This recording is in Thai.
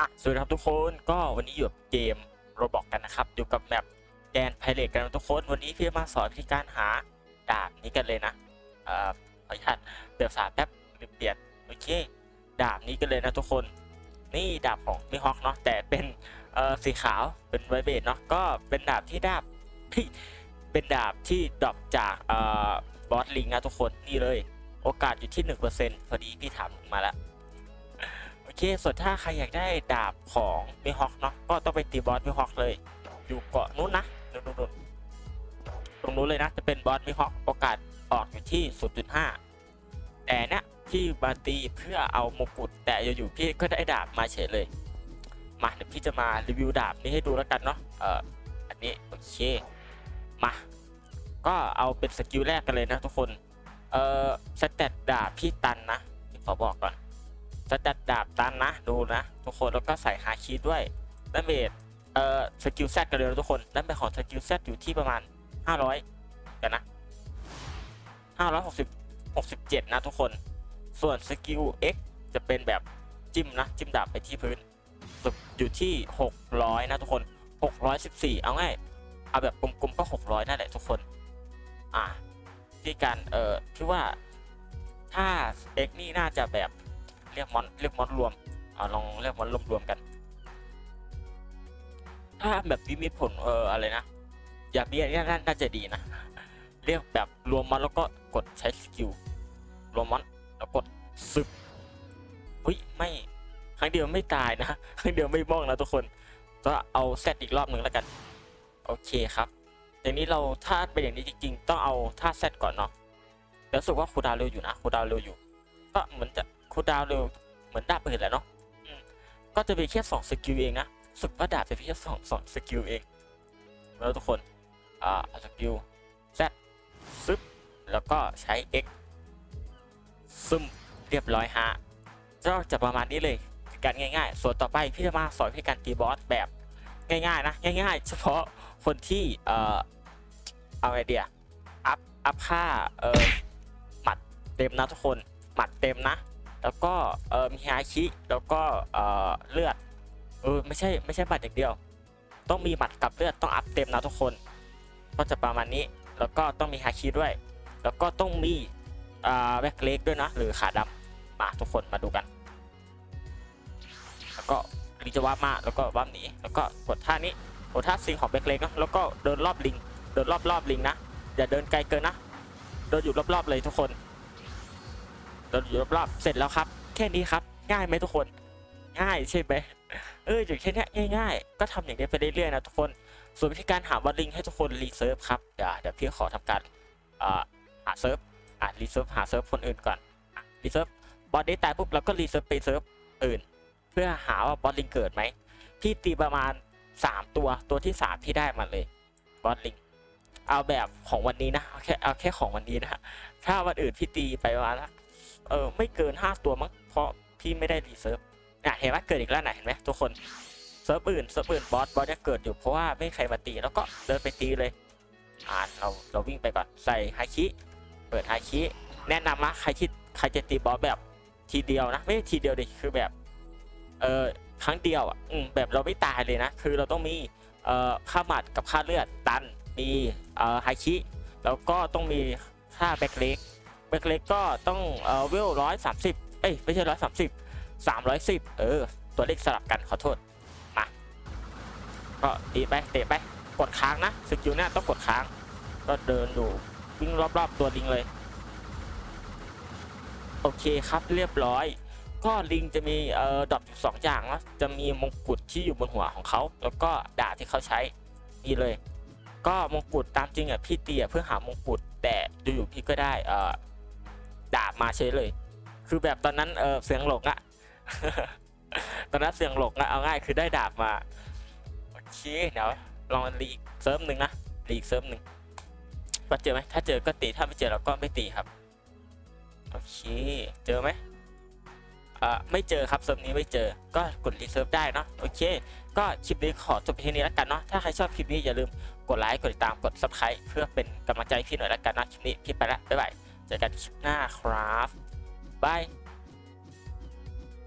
อะสวัสดีครับทุกคนก็วันนี้อยู่กับเกมโรบอกกันนะครับอยู่กับแมปแดนไพเรตกันทุกคนวันนี้พี่มาสอนวิธีการหาดาบนี้กันเลยนะเอ่อขออนุญาตเปลี่ยนภาแป๊บลืมเปลี่ยนโอเคดาบนี้กันเลยนะทุกคน นี่ดาบของมิฮอกเนาะแต่เป็นเอ่อสีขาวเป็นไวเบทเนาะก็เป็นดาบที่ดาบเป็นดาบที่ดรอปจากเอ่อบอสลิงนะทุกคนนี่เลย โอกาสอยู่ที่1%พอดีพี่ถามมาแล้ว เค ส่วนถ้าใครอยากได้ดาบของมิฮอกเนาะก็ต้องไปตีบอสมิฮอกเลย อยู่เกาะนู้นนะนู้นนู้นตรงนู้นเลยนะจะเป็นบอสมิฮอกโอกาสออกอยู่ที่ 0.5 แต่เนี่ยพี่มาตีเพื่อเอามงกุฎแต่อยู่ๆพี่ก็ได้ดาบมาเฉยเลย มาเดี๋ยวพี่จะมารีวิวดาบนี้ให้ดูแล้วกันเนาะเอออันนี้โอเคมาก็เอาเป็นสกิลแรกกันเลยนะทุกคน เอ่อสเตตดาบพี่ตันนะขอบอกก่อน สแตตดาบตันนะดูนะ ทุกคนแล้วก็ใส่ฮาคีด้วยดาเมจเอ่อสกิลแซดกันเลยทุกคนดาเมจของสกิลแซดอยู่ที่ประมาณ 500 กันนะ 560 67 นะทุกคน ส่วนสกิล X จะเป็นแบบจิ้มนะจิ้มดาบไปที่พื้นอยู่ที่ 600 นะทุกคน 614 เอาง่าย เอาแบบกลมๆก็ 600 นั่นแหละทุกคน อะที่การเอ่อคือว่าถ้า X นี่น่าจะแบบ เรียกมอนเรียกมอนรวมอาลองเรียกมอนรวมรวมกัน ถ้าแบบวิมิตผลเอออะไรนะอย่างนี้เนี่ยน่าจะดีนะเรียกแบบรวมมอนแล้วก็กดใช้สกิลรวมมอนแล้วกดซึบเฮ้ยไม่ครั้งเดียวไม่ตายนะครั้งเดียวไม่บ้องนะทุกคน ก็เอาเซตอีกรอบหนึ่งแล้วกัน โอเคครับอย่างนี้เราถ้าเป็นอย่างนี้จริงๆ ต้องเอาท่าเซตก่อนเนาะแต่รู้สึกว่าคูดาวเร็วอยู่นะคูดาวเร็วอยู่ ก็เหมือนจะ คูลดาวน์เร็วเหมือนดาบอื่นแหละเนาะอืมก็จะมีแค่สองสกิลเองนะรู้สึกว่าดาบจะมีแค่สองสองสกิลเองแล้วทุกคนอ่าสกิล Z ซึบแล้วก็ใช้ X ซึมเรียบร้อยฮะก็จะประมาณนี้เลยการง่าย ๆ ส่วนต่อไปพี่จะมาสอนวิธีการตีบอสแบบง่ายๆนะง่าย ๆ เฉพาะคนที่เอ่อเอาไอเดียอัพอัพค่าเอ่อหมัดเต็มนะทุกคนหมัดเต็มนะ แล้วก็เอ่อมีฮาคิแล้วก็เอ่อเลือดเออไม่ใช่ไม่ใช่หมัดอย่างเดียว ต้องมีหมัดกับเลือดต้องอัพเต็มนะทุกคน ก็จะประมาณนี้แล้วก็ต้องมีฮาคิด้วย แล้วก็ต้องมีอ่าแบ็คเล็กด้วยนะหรือขาดำมาทุกคนมาดูกัน แล้วก็ลิงจะว่าบมาแล้วก็ว่าบหนีแล้วก็กดท่านี้กดท่าซิงของแบ็คเล็กนะแล้วก็เดินรอบลิงเดินรอบรอบลิงนะอย่าเดินไกลเกินนะเดินอยู่รอบๆเลยทุกคน เดินอยู่รอบๆเสร็จแล้วครับ แค่นี้ครับ ง่ายไหมทุกคน ง่ายใช่ไหมเอออยู่แค่นี้ง่ายๆ ก็ทำอย่างนี้ไปเรื่อยๆนะทุกคน ส่วนวิธีการหาวันลิงให้ทุกคนรีเซิร์ฟครับเดี๋ยวเดี๋ยวพี่ขอทำการหาเซิร์ฟอะรีเซิร์ฟหาเซิร์ฟคนอื่นก่อนรีเซิร์ฟบอสได้ตายปุ๊บเราก็รีเซิร์ฟไปเซิร์ฟอื่น เพื่อหาว่าบอสลิงเกิดไหมพี่ตีประมาณ 3 ตัวตัวที่ 3 ที่ได้มาเลยบอสลิงเอาแบบของวันนี้นะเอาแค่เอาแค่ของวันนี้นะถ้าวันอื่นพี่ตีไปประมาณละ เออไม่เกิน 5 ตัวมั้งเพราะพี่ไม่ได้รีเซิร์ฟเนี่ยเห็นว่าเกิดอีกแล้วไหนเห็นไหมทุกคนเซิร์ฟอื่นเซิร์ฟอื่นบอสบอสเนี่ยเกิดอยู่เพราะว่าไม่มีใครมาตีแล้วก็เดินไปตีเลยอ่าเราเราวิ่งไปก่อนใส่ไฮคิเปิดไฮคิแนะนำนะใครที่ใครจะตีบอสแบบทีเดียวนะไม่ใช่ทีเดียวดิคือแบบเออครั้งเดียวอะอืมแบบเราไม่ตายเลยนะ คือเราต้องมีเอ่อค่าหมัดกับค่าเลือดตันมีเอ่อไฮคิแล้วก็ต้องมีค่าแบ็คเล็ก แบ็คเล็กก็ต้องเออเวลร้อยสามสิบเอ้ยไม่ใช่ร้อยสามสิบสามร้อยสิบเออ ตัวเลขสลับกันขอโทษ มา ก็ตีไปเตะไป กดค้างนะสกิลเนี่ยต้องกดค้าง ก็เดินอยู่วิ่งรอบๆตัวลิงเลย โอเคครับเรียบร้อย ก็ลิงจะมีเอ่อดอกอยู่สองอย่างนะจะมีมงกุฎที่อยู่บนหัวของเขา แล้วก็ดาบที่เขาใช้นี่เลย ก็มงกุฎตามจริงอะพี่เตียเพื่อหามงกุฎแต่อยู่ๆพี่ก็ได้เอ่อ ดาบมาเฉยเลย คือแบบตอนนั้นเออเสียงหลงอะตอนนั้นเสียงหลงอะเอาง่ายคือได้ดาบมาโอเคเดี๋ยวลองรีกเซิร์ฟหนึ่งนะรีกเซิร์ฟหนึ่งว่าเจอไหมถ้าเจอก็ตีถ้าไม่เจอเราก็ไม่ตีครับโอเคเจอไหมอ่าไม่เจอครับเซิร์ฟนี้ไม่เจอก็กดรีเซิร์ฟได้เนาะโอเค ก็คลิปนี้ขอจบเพียงนี้แล้วกันเนาะถ้าใครชอบคลิปนี้อย่าลืมกดไลค์กดติดตามกด subscribe เพื่อเป็นกำลังใจให้พี่หน่อยแล้วกันนะคลิปนี้พี่ไปละบ๊ายบาย เจอกันคลิปหน้าครับบาย